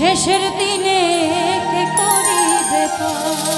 শেষের দিনে কে করিবে পা